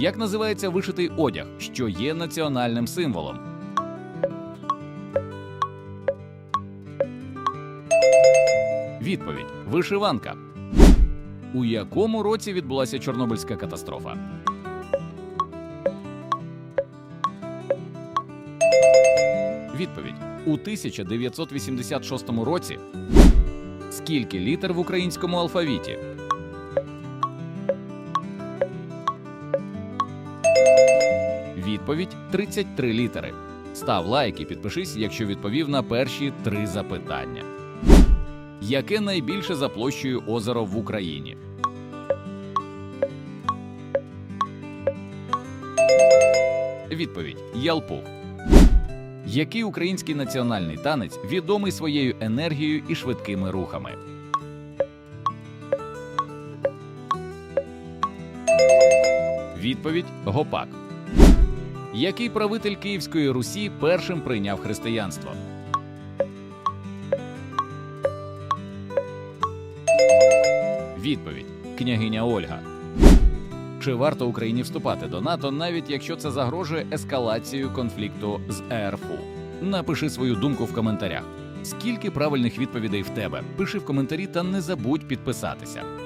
Як називається вишитий одяг, що є національним символом? Відповідь: вишиванка. У якому році відбулася Чорнобильська катастрофа? Відповідь: у 1986 році. Скільки літер в українському алфавіті? Відповідь 33 літери. Став лайк і підпишись, якщо відповів на перші три запитання. Яке найбільше за площею озеро в Україні? Відповідь Ялпух. Який український національний танець відомий своєю енергією і швидкими рухами? Відповідь Гопак. Який правитель Київської Русі першим прийняв християнство? Відповідь княгиня Ольга. Чи варто Україні вступати до НАТО, навіть якщо це загрожує ескалацією конфлікту з ЕРФУ? Напиши свою думку в коментарях. Скільки правильних відповідей в тебе? Пиши в коментарі та не забудь підписатися.